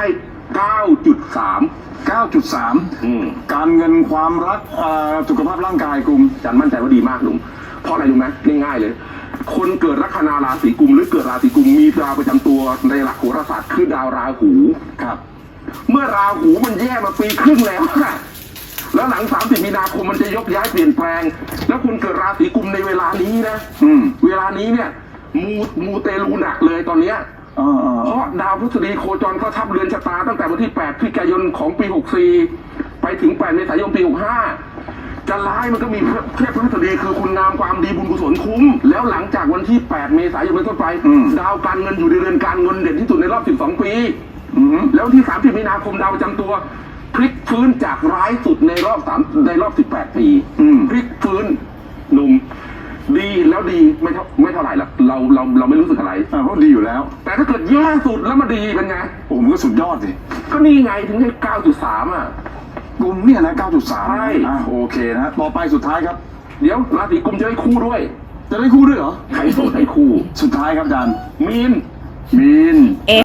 ให้ 9.3 9.3อืมการเงินความรักอ่าสุขภาพร่างกายกลุ่ม อาจารย์มั่นใจว่าดีมากหนุ่มเพราะอะไรรู้ไหมง่ายๆเลย คนเกิดลัคนาราศีกุมหรือเกิดราศีกุมมีดาวประจำตัวในหลักโหราศาสตร์คือดาวราหู ครับ เมื่อราหูมันแย่มาปีครึ่งแล้วอะแล้วหลัง 30 มีนาคมมันจะยกย้ายเปลี่ยนแปลง แล้วคุณเกิดราศีกุมในเวลานี้นะ อืม เวลานี้เนี่ย มูมูเตลูหนักเลยตอนเนี้ยอ่าอ่า เพราะดาวพฤษฎีโคจรเข้าทับเรือนชะตาตั้งแต่วันที่ 8 พฤศจิกายนของปี 64 ไปถึง 8 เมษายนปี 65 จะร้ายมันก็มีเทพพฤษฎีคือคุณงามความดีบุญกุศลคุ้ม แล้วหลังจากวันที่ 8 เมษายนเป็นต้นไป ดาวการเงินอยู่ในเรือนการเงินเด่นที่สุดในรอบ 12 ปีอืมแล้ววันที่ 30 มีนาคมดาวประจำตัวพลิกฟื้นจากร้ายสุดในรอบสามในรอบ 18 ปี อืม พลิกฟื้นหนุ่ม ดีแล้วดีไม่เท่าไม่เท่าไหร่ละเราเราเราไม่รู้สึกอะไร อ่าเพราะดีอยู่แล้ว แต่ถ้าเกิดแย่สุดแล้วมาดีเป็นไง โอ้มันก็สุดยอดสิก็นี่ไงถึงให้9.3 อะ กลุ่มเนี่ยนะ9.3ใช่ อ่าโอเคนะฮะต่อไปสุดท้ายครับ เดี๋ยวราศีกุมจะได้คู่ด้วยจะได้คู่ด้วยเหรอ ใครโสดให้คู่ สุดท้ายครับอาจารย์มีน มีน